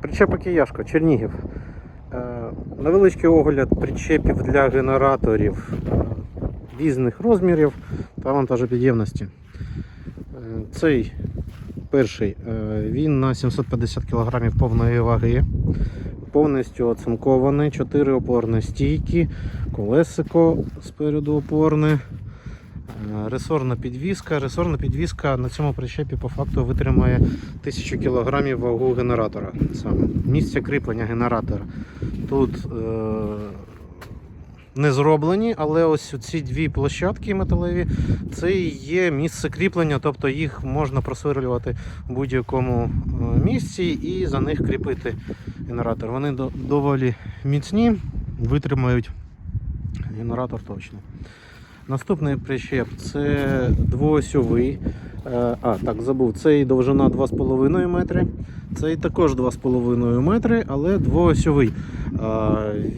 Причепа Кияшко, Чернігів. Е, Невеличкий огляд причепів для генераторів е, різних розмірів та вантажопідємності. Е, Цей перший він на 750 кг повної ваги, повністю оцинкований, 4 опорні стійки, колесико спереду опорне. Ресорна підвіска. Ресорна підвіска на цьому причепі по факту витримає 1000 кг вагу генератора. Саме. Місце кріплення генератора. Тут е- не зроблені, але ось ці дві площадки металеві це і є місце кріплення, тобто їх можна просверлювати в будь-якому е, місці і за них кріпити генератор. Вони до- доволі міцні, витримають генератор точно. Наступний прищеп це двоосьовий. Е, А, так, забув, цей довжина 2,5 метри. Цей також 2,5 метри, але двоосьовий. Е,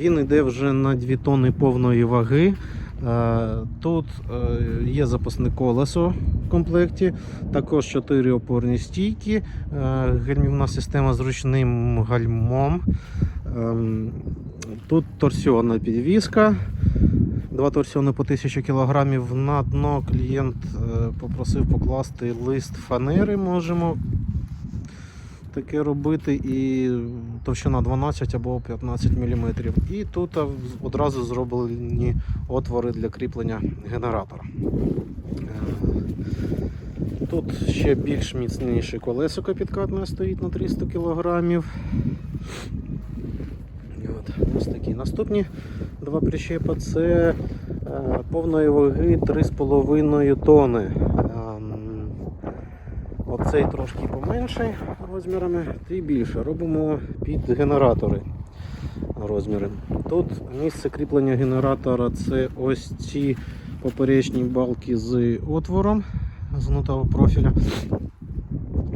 Він йде вже на 2 тонни повної ваги. Е, Тут є запасне колесо в комплекті, також 4 опорні стійки, гальмівна система з ручним гальмом. Ем, Тут торсіонна підвіска. Два торсіони по 1000 кг. На дно клієнт е, попросив покласти лист фанери. Можемо таке робити. І товщина 12 або 15 мм. І тут одразу зроблені отвори для кріплення генератора. Е, Тут ще більш міцніше колесико підкатне стоїть на 300 кг. Ось такі наступні два прищепа це е, повної ваги 3,5 тони. Ем, Оцей трошки поменший розмірами, і більше. Робимо під генератори розміри. Тут місце кріплення генератора це ось ці поперечні балки з отвором з гнутого профіля.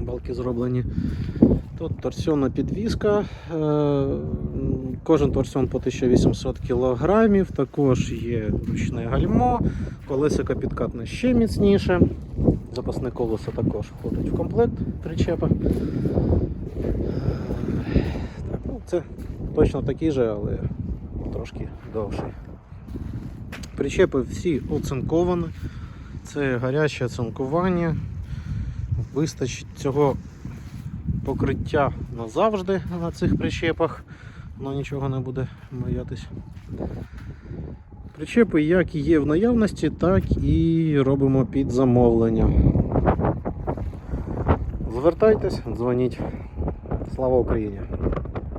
Балки зроблені. Тут торсіонна підвіска. е, Кожен торсіон по 1800 кг. Також є ручне гальмо, колесико підкатне ще міцніше. Запасне колесо також входить в комплект причепа. Так, ну, це точно такий же, але трошки довший. Причепи всі оцинковані. Це гаряче оцинкування. Вистачить цього покриття назавжди на цих причепах. Воно нічого не буде боятись. Причепи як і є в наявності, так і робимо під замовлення. Звертайтесь, дзвоніть. Слава Україні!